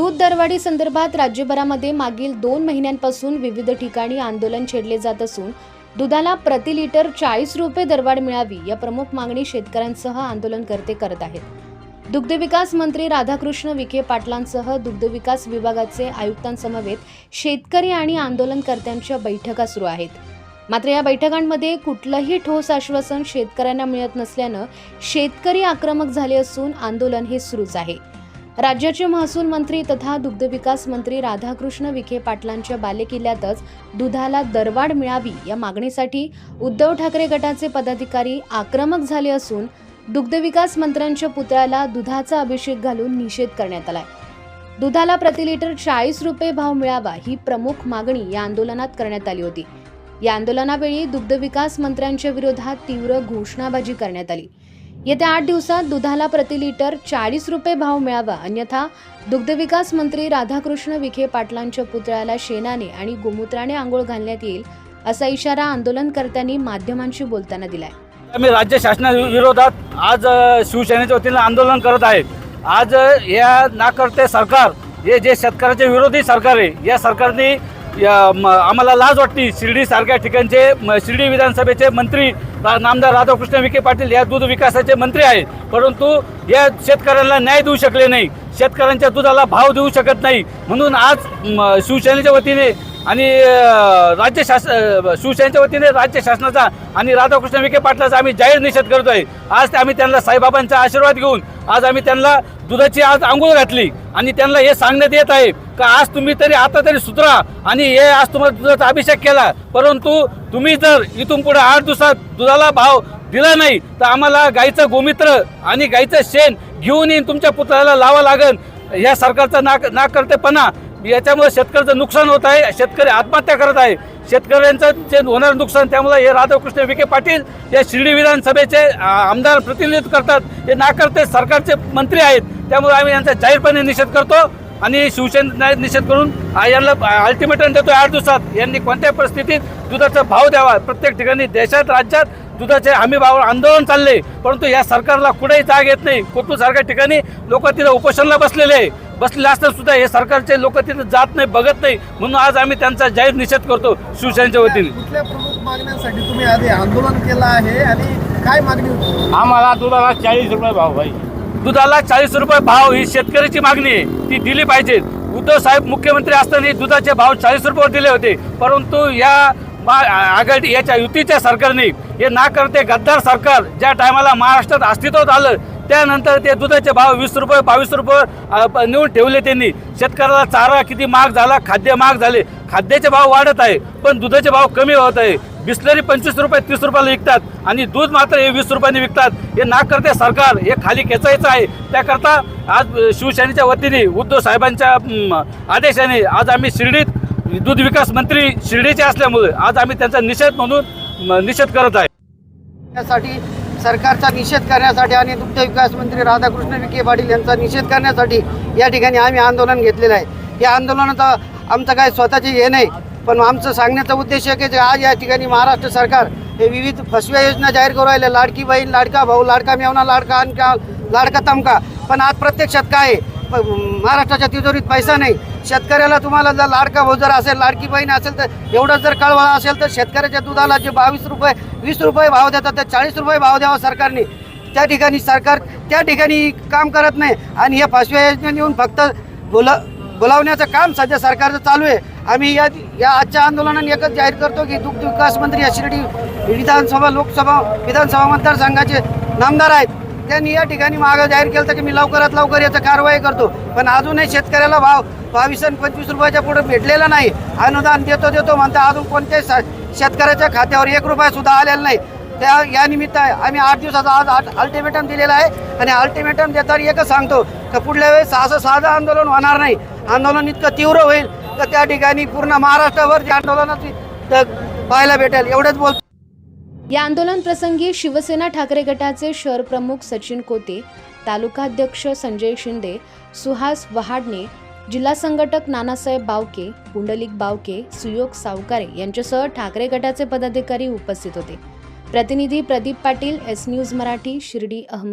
दूध दरवाढी संदर्भात राज्यभरामध्ये मागील दोन महिन्यांपासून विविध ठिकाणी आंदोलन छेडले जात असून दुधाला प्रति लिटर चाळीस रुपये दरवाढ मिळावी या प्रमुख मागणी शेतकऱ्यांसह आंदोलनकर्ते करत आहेत. दुग्धविकास मंत्री राधाकृष्ण विखे पाटलांसह दुग्धविकास विभागाचे आयुक्तांसमवेत शेतकरी आणि आंदोलनकर्त्यांच्या बैठका सुरू आहेत. मात्र या बैठकांमध्ये कुठलंही ठोस आश्वासन शेतकऱ्यांना मिळत नसल्यानं शेतकरी आक्रमक झाले असून आंदोलन हे सुरूच आहे. राज्याचे महसूल मंत्री तथा दुग्धविकास मंत्री राधाकृष्ण विखे पाटलांच्या बालेकिल्ल्यातच दुधाला दरवाढ मिळावी या मागणीसाठी उद्धव ठाकरे गटाचे पदाधिकारी आक्रमक झाले असून दुग्धविकास मंत्र्यांच्या पुतळ्याला दुधाचा अभिषेक घालून निषेध करण्यात आलाय. दुधाला प्रति लिटर चाळीस रुपये भाव मिळावा ही प्रमुख मागणी या आंदोलनात करण्यात आली होती. या आंदोलनावेळी दुग्धविकास मंत्र्यांच्या विरोधात तीव्र घोषणाबाजी करण्यात आली. येत्या आठ दिवसात दुधाला प्रति लिटर चाळीस रुपये भाव मिळावा. अन्यथा दुग्धविकास मंत्री राधाकृष्ण विखे पाटलांच्या पुतळ्याला शेणाने आणि गोमूत्राने आंघोळ घालण्यात येईल असा इशारा आंदोलनकर्त्यांनी माध्यमांशी बोलताना दिलाय. आम्ही राज्य शासनाविरोधात आज शिवसेनेच्या वतीनं आंदोलन करत आहेत आज या नाकर्ते सरकार हे जे शेतकऱ्याचे विरोधी सरकार आहे या सरकारने या, म, आम्हाला लाज वाटते शिर्डीसारख्या ठिकाणचे म, शिर्डी विधानसभेचे मंत्री नामदार राधाकृष्ण विखे पाटील या दूध विकासाचे मंत्री आहेत. परंतु या शेतकऱ्यांना न्याय देऊ शकले नाही. शेतकऱ्यांच्या दुधाला भाव देऊ शकत नाही. म्हणून आज शिवसेनेच्या वतीने आणि राज्य शास शिवसेनेच्या वतीने राज्य शासनाचा आणि राधाकृष्ण विखे पाटलाचा आम्ही जाहीर निषेध करतो आहे आज आम्ही त्यांना साईबाबांचा आशीर्वाद घेऊन आज आम्ही त्यांना दुधाची आज आंघोळ घातली आणि त्यांना हे सांगण्यात येत आहे का आज तुम्ही तरी आता तरी सुधरा आणि हे आज तुम्हाला दुधाचा अभिषेक केला. परंतु तुम्ही जर इथून पुढे आठ दिवसात दुधाला भाव दिला नाही तर आम्हाला गाईचं गोमित्र आणि गाईचं शेण घेऊन येईन तुमच्या पुतळ्याला लावा लागन या सरकारचा नाक नाकर्तेपणा याच्यामुळे शेतकऱ्याचं नुकसान होत आहे शेतकरी आत्महत्या करत आहे. शेतकऱ्यांचं जे होणारं नुकसान त्यामुळे हे राधाकृष्ण विखे पाटील या शिर्डी विधानसभेचे आमदार प्रतिनिधित्व करतात. हे नाकर्ते सरकारचे मंत्री आहेत. त्यामुळे आम्ही यांचा जाहीरपणे निषेध करतो. आणि शिवसेना निषेध करून यांना अल्टिमेटम देतो आठ दिवसात. यांनी कोणत्याही परिस्थितीत दुधाचा भाव द्यावा. प्रत्येक ठिकाणी देशात राज्यात दुधाचे हमी भावावर आंदोलन चालले. परंतु या सरकारला कुठेही जाग येत नाही. कोथरूड सारख्या ठिकाणी लोक तिथे उपोषणाला बसलेले आहे. बसले असताना सुद्धा हे सरकारचे लोक तिथे जात नाही बघत नाही. म्हणून आज आम्ही त्यांचा जाहीर निषेध करतो शिवसेनेच्या वतीने. कुठल्या प्रमुख मागण्यांसाठी तुम्ही आधी आंदोलन केलं आहे? आणि काय मागणी होती? आम्हाला दुधाला चाळीस रुपये भाव पाहिजे. दुधाला चाळीस रुपये भाव ही शेतकऱ्याची मागणी आहे. ती दिली पाहिजे. उद्धव साहेब मुख्यमंत्री असताना दुधाचे भाव चाळीस रुपयावर दिले होते. परंतु या आघाडी याच्या युतीच्या सरकारने हे ना करते गद्दार सरकार ज्या टायमाला महाराष्ट्रात अस्तित्वात आलं त्यानंतर ते दुधाचे भाव वीस रुपये बावीस रुपये नेऊन ठेवले त्यांनी. शेतकऱ्याला चारा किती महाग झाला खाद्य महाग झाले. खाद्याचे भाव वाढत आहे पण दुधाचे भाव कमी होत आहे. बिस्लरी पंचवीस रुपये तीस रुपयाला विकतात आणि दूध मात्र हे वीस रुपयाने विकतात. हे ना करते सरकार हे खाली खेचायचं आहे. त्याकरता आज शिवसेनेच्या वतीने उद्धव साहेबांच्या आदेशाने आज आम्ही शिर्डीत दूध विकास मंत्री शिर्डीचे असल्यामुळे आज आम्ही त्यांचा निषेध म्हणून निषेध करत आहे. त्यासाठी सरकारचा निषेध करण्यासाठी आणि दुग्ध विकास मंत्री राधाकृष्ण विखे पाटील यांचा निषेध करण्यासाठी या ठिकाणी आम्ही आंदोलन घेतलेलं आहे. या आंदोलनाचा आमचं काय स्वतःचे हे नाही पण आमचं सांगण्याचा उद्देश आहे की जे आज या ठिकाणी महाराष्ट्र सरकार हे विविध फसव्या योजना जाहीर करू राहिले लाडकी बहीण लाडका भाऊ लाडका मेवना लाडका आणका लाडका तमका. पण आज प्रत्यक्षात काय आहे? प- महाराष्ट्राच्या तिजोरीत पैसा नाही. शेतकऱ्याला तुम्हाला जर लाडका भाऊ जर असेल लाडकी बहीण असेल तर एवढं जर कळवळा असेल तर शेतकऱ्याच्या दुधाला जे बावीस रुपये वीस रुपये भाव देतात तर चाळीस रुपये भाव द्यावा सरकारने. त्या ठिकाणी सरकार त्या ठिकाणी काम करत नाही. आणि या फसव्या योजना येऊन फक्त बोला बोलावण्याचं काम सध्या सरकारचं चालू आहे. आम्ही या या आजच्या आंदोलनाने एकच जाहीर करतो की दुग्ध विकास मंत्री या शिर्डी विधानसभा लोकसभा विधानसभा मतदारसंघाचे नामदार आहेत. त्यांनी या ठिकाणी मागं जाहीर केलं तर की मी लवकरात लवकर याचं कारवाई करतो. पण अजूनही शेतकऱ्याला भाव बावीस आणि पंचवीस रुपयाच्या पुढे भेटलेला नाही. अनुदान देतो देतो म्हणता अजून कोणत्याही सा- शेतकऱ्याच्या खात्यावर एक रुपया सुद्धा आलेला नाही. त्या या निमित्त आम्ही आठ दिवसाचा आज अल्टिमेटम दिलेला आहे. आणि अल्टिमेटम देताना एकच सांगतो तर पुढल्या वेळेस असं साधं आंदोलन होणार नाही. आंदोलन इतकं तीव्र होईल तर त्या ठिकाणी पूर्ण महाराष्ट्रावर जे आंदोलनाची पाहायला भेटेल. एवढंच बोलतो या आंदोलन प्रसंगी शिवसेना ठाकरे गटाचे शहर प्रमुख सचिन कोते तालुकाध्यक्ष संजय शिंदे सुहास वहाडणे जिल्हा संघटक नानासाहेब बावके पुंडलिक बावके सुयोग सावकारे यांच्यासह ठाकरे गटाचे पदाधिकारी उपस्थित होते. प्रतिनिधी प्रदीप पाटील एस न्यूज मराठी शिर्डी अहमद